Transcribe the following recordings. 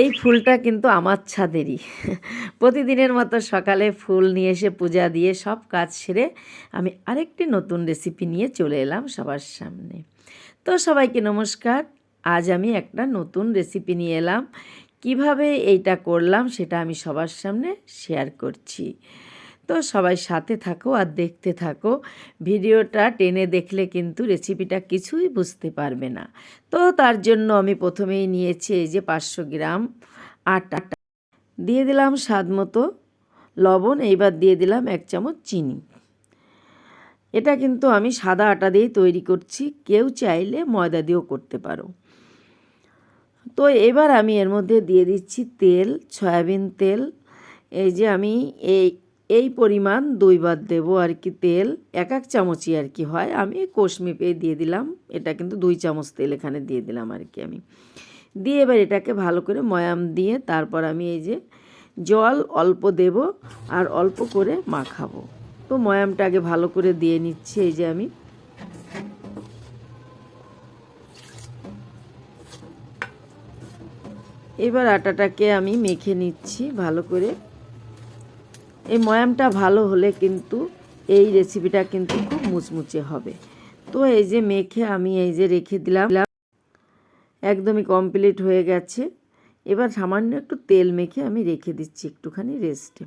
এই ফুলটা কিন্তু আমার ছাদেরই। প্রতিদিনের মতো সকালে ফুল নিয়ে এসে পূজা দিয়ে সব কাজ সেরে আমি আরেকটি নতুন রেসিপি নিয়ে চলে এলাম সবার সামনে। তো সবাইকে নমস্কার। আজ আমি একটা নতুন রেসিপি নিয়ে এলাম। কীভাবে এইটা করলাম সেটা আমি সবার সামনে শেয়ার করছি। তো সবাই সাথে থাকো আর দেখতে থাকো। ভিডিওটা টেনে দেখলে কিন্তু রেসিপিটা কিছুই বুঝতে পারবে না। তো তার জন্য আমি প্রথমেই নিয়েছি এই যে পাঁচশো গ্রাম আটা। দিয়ে দিলাম স্বাদ মতো লবণ, এইবার দিয়ে দিলাম এক চামচ চিনি। এটা কিন্তু আমি সাদা আটা দিয়েই তৈরি করছি, কেউ চাইলে ময়দা দিয়েও করতে পারো। তো এবার আমি এর মধ্যে দিয়ে দিচ্ছি তেল, সয়াবিন তেল। এই যে আমি এই এই পরিমাণ দুইবার দেবো আর কি তেল। এক এক চামচই আর কি হয়। আমি কোষ পেয়ে দিয়ে দিলাম। এটা কিন্তু দুই চামচ তেল এখানে দিয়ে দিলাম আর কি আমি। দিয়ে এবার এটাকে ভালো করে ময়াম দিয়ে তারপর আমি এই যে জল অল্প দেব আর অল্প করে মাখাবো। তো ময়ামটা আগে ভালো করে দিয়ে নিচ্ছি এই যে আমি। এবার আটাটাকে আমি মেখে নিচ্ছি ভালো করে। এই ময়ামটা ভালো হলে কিন্তু এই রেসিপিটা কিন্তু খুব মুচমুচে হবে। তো এই যে মেখে আমি এই যে রেখে দিলাম, একদমই কমপ্লিট হয়ে গেছে। এবার সামান্য একটু তেল মেখে আমি রেখে দিচ্ছি একটুখানি রেস্টে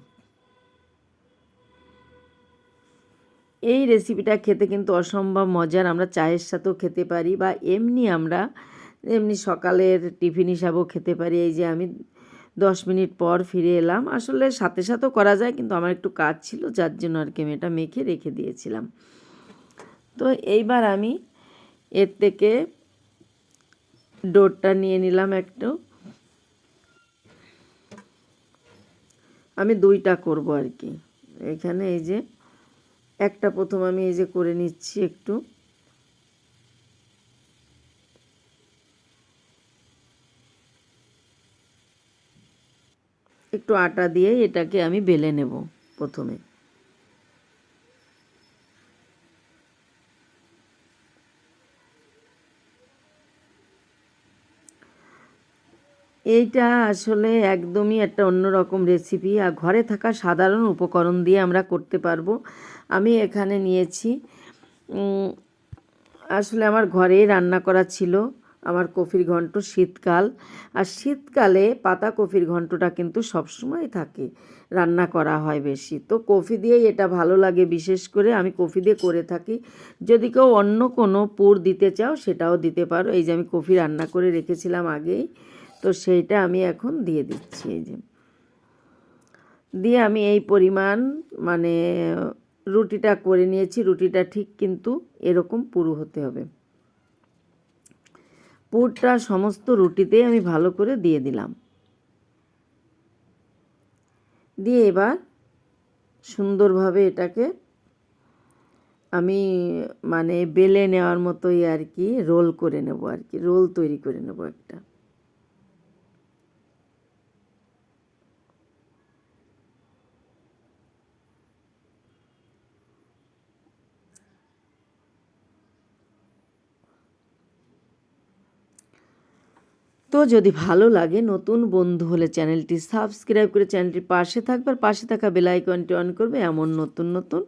এই রেসিপিটা খেতে কিন্তু অসম্ভব মজার। আমরা চায়ের সাথেও খেতে পারি বা এমনি আমরা, এমনি সকালের টিফিন হিসাবেও খেতে পারি। এই যে আমি দশ মিনিট পর ফিরে এলাম। আসলে সাথে সাথেও করা যায়, কিন্তু আমার একটু কাজ ছিল, যার জন্য আর কি আমি এটা মেখে রেখে দিয়েছিলাম। তো এইবার আমি এর থেকে ডোরটা নিয়ে নিলাম একটু। আমি দুইটা করব আর কি। এখানে এই যে, একটা প্রথম আমি এই যে করে নিচ্ছি একটু। একটু আটা দিয়ে এটাকে আমি বেলে নেব প্রথমে। এইটা আসলে একদমই একটা অন্যরকম রেসিপি আর ঘরে থাকা সাধারণ উপকরণ দিয়ে আমরা করতে পারব। আমি এখানে নিয়েছি আসলে আমার ঘরেই রান্না করা ছিল। আমার কফির ঘন্ট শীতকাল। আর শীতকালে পাতা কফির ঘন্টটা কিন্তু সবসময় থাকে। রান্না করা হয় বেশি। তো কফি দিয়েই এটা ভালো লাগে। বিশেষ করে আমি কফি দিয়ে করে থাকি। যদি কেউ অন্য কোনো পুর দিতে চাও, সেটাও দিতে পারো। এই যে আমি কফি রান্না করে রেখেছিলাম আগেই, তো সেইটা আমি এখন দিয়ে দিচ্ছি এই যে। দিয়ে আমি এই পরিমাণ মানে রুটিটা করে নিয়েছি। রুটিটা ঠিক কিন্তু এরকম পুরু হতে হবে। পুরটা সমস্ত রুটিতে আমি ভালো করে দিয়ে দিলাম। দিয়ে এবার সুন্দরভাবে এটাকে আমি মানে বেলে নেওয়ার মতোই আর কি রোল করে নেব আর কি রোল তৈরি করে নেব একটা। তো যদি ভালো লাগে, নতুন বন্ধু হলে চ্যানেলটি সাবস্ক্রাইব করে চ্যানেলটির পাশে থাকবে আর পাশে থাকা বেলাইকনটি অন করবে, এমন নতুন নতুন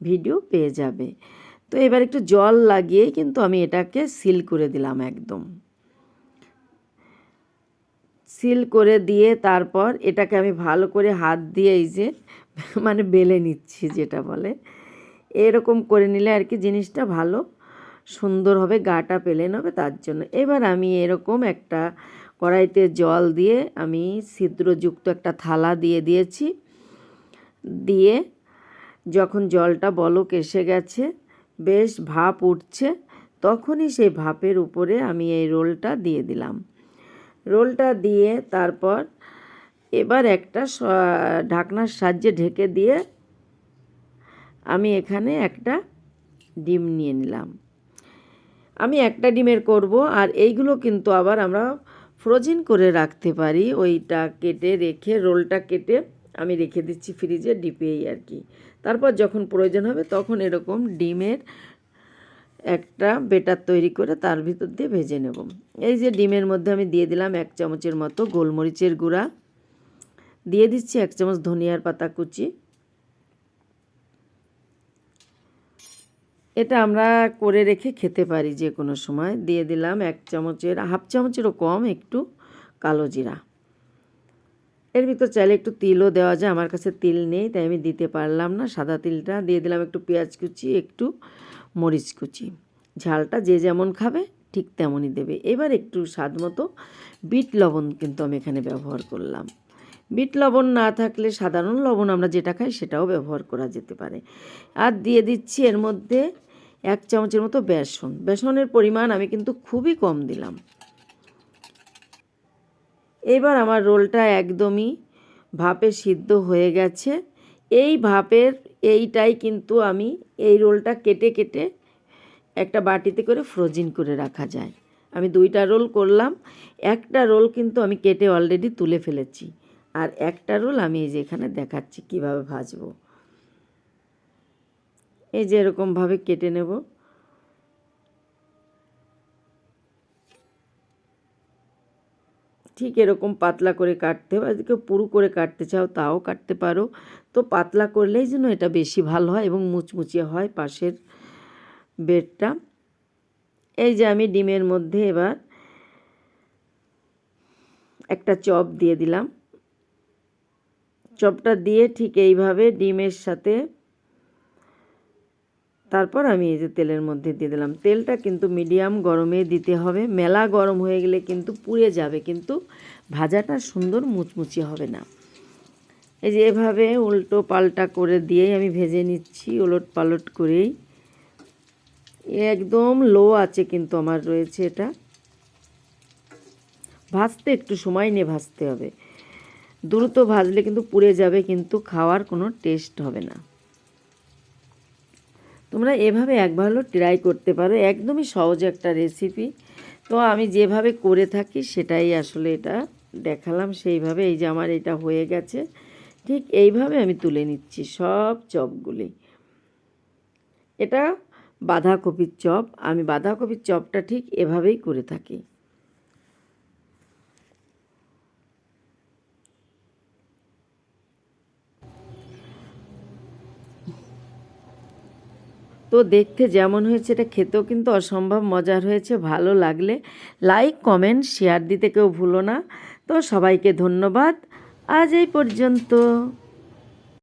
ভিডিও পেয়ে যাবে। তো এবার একটু জল লাগিয়ে কিন্তু আমি এটাকে সিল করে দিলাম একদম। সিল করে দিয়ে তারপর এটাকে আমি ভালো করে হাত দিয়ে এই যে মানে বেলে নিচ্ছি যেটা বলে। এরকম করে নিলে আর কি জিনিসটা ভালো সুন্দর হবে, গাটা পেলেন হবে তার জন্য। এবার আমি এরকম একটা কড়াইতে জল দিয়ে আমি ছিদ্রযুক্ত একটা থালা দিয়ে দিয়েছি। দিয়ে যখন জলটা বলক এসে গেছে, বেশ ভাপ উঠছে, তখনই সেই ভাপের উপরে আমি এই রোলটা দিয়ে দিলাম। রোলটা দিয়ে তারপর এবার একটা ঢাকনার সাহায্যে ঢেকে দিয়ে আমি এখানে একটা ডিম নিয়ে নিলাম। আমি একটা ডিমের করব আর এইগুলো কিন্তু আবার আমরা ফ্রোজেন করে রাখতে পারি। ওইটা কেটে রেখে, রোলটা কেটে আমি রেখে দিচ্ছি ফ্রিজে ডিপেই আর কি। তারপর যখন প্রয়োজন হবে তখন এরকম ডিমের একটা বেটার তৈরি করে তার ভিতর দিয়ে ভেজে নেব। এই যে ডিমের মধ্যে আমি দিয়ে দিলাম এক চামচের মতো গোলমরিচের গুঁড়া। দিয়ে দিচ্ছি এক চামচ ধনিয়ার পাতা কুচি। এটা আমরা করে রেখে খেতে পারি যে কোনো সময়। দিয়ে দিলাম এক চামচের, হাফ চামচেরও কম একটু কালো জিরা। এর ভিতর চাইলে একটু তিলও দেওয়া যায়, আমার কাছে তিল নেই, তাই আমি দিতে পারলাম না। সাদা তিলটা দিয়ে দিলাম একটু পেঁয়াজ কুচি, একটু মরিচ কুচি। ঝালটা যে যেমন খাবে ঠিক তেমনই দেবে। এবার একটু স্বাদ মতো বিট লবণ কিন্তু আমি এখানে ব্যবহার করলাম। বিট লবণ না থাকলে সাধারণ লবণ আমরা যেটা খাই সেটাও ব্যবহার করা যেতে পারে। আর দিয়ে দিচ্ছি এর মধ্যে এক চামচের মতো বেসন। বেসনের পরিমাণ আমি কিন্তু খুবই কম দিলাম। এবার আমার রোলটা একদমই ভাপে সিদ্ধ হয়ে গেছে। এই ভাপের এইটাই কিন্তু আমি এই রোলটা কেটে কেটে একটা বাটিতে করে ফ্রোজিন করে রাখা যায়। আমি দুইটা রোল করলাম। একটা রোল কিন্তু আমি কেটে অলরেডি তুলে ফেলেছি। আর একটা রোল আমি এই যে এখানে দেখাচ্ছি কীভাবে ভাজবো। এই যে এরকমভাবে কেটে নেব। ঠিক এরকম পাতলা করে কাটতে হবে। আর কেউ পুরু করে কাটতে চাও তাও কাটতে পারো। তো পাতলা করলেই যেন এটা বেশি ভালো হয় এবং মুচমুচিয়ে হয় পাশের বেডটা। এই যে আমি ডিমের মধ্যে এবার একটা চপ দিয়ে দিলাম। চপটা দিয়ে ঠিক এইভাবে ডিমের সাথে তারপর আমি এই যে তেলের মধ্যে দিয়ে দিলাম। তেলটা কিন্তু মিডিয়াম গরমে দিতে হবে। মেলা গরম হয়ে গেলে কিন্তু পুড়ে যাবে, কিন্তু ভাজাটা সুন্দর মুচমুচি হবে না। এই যে এভাবে উল্টো পাল্টা করে দিয়েই আমি ভেজে নিচ্ছি, ওলট পালট করেই। একদম লো আছে কিন্তু আমার রয়েছে এটা। ভাজতে একটু সময় নিয়ে ভাজতে হবে। দ্রুত ভাজলে কিন্তু পুড়ে যাবে, কিন্তু খাওয়ার কোনো টেস্ট হবে না। তোমরা এভাবে একবার হলো ট্রাই করতে পারো, একদমই সহজ একটা রেসিপি তো আমি যেভাবে করে থাকি সেটাই আসলে এটা দেখালাম, সেইভাবে এই যে আমার এটা হয়ে গেছে। ঠিক এইভাবে আমি তুলে নিচ্ছি সব চপগুলি। এটা বাঁধাকপির চপ, আমি বাঁধাকপির চপটা ঠিক এভাবেই করে থাকি। তো দেখতে যেমন হয়েছে, এটা খেতেও কিন্তু অসম্ভব মজার হয়েছে, ভালো লাগলে লাইক কমেন্ট শেয়ার দিতে কেউ ভুলো না। তো সবাইকে ধন্যবাদ। আজ এই পর্যন্ত।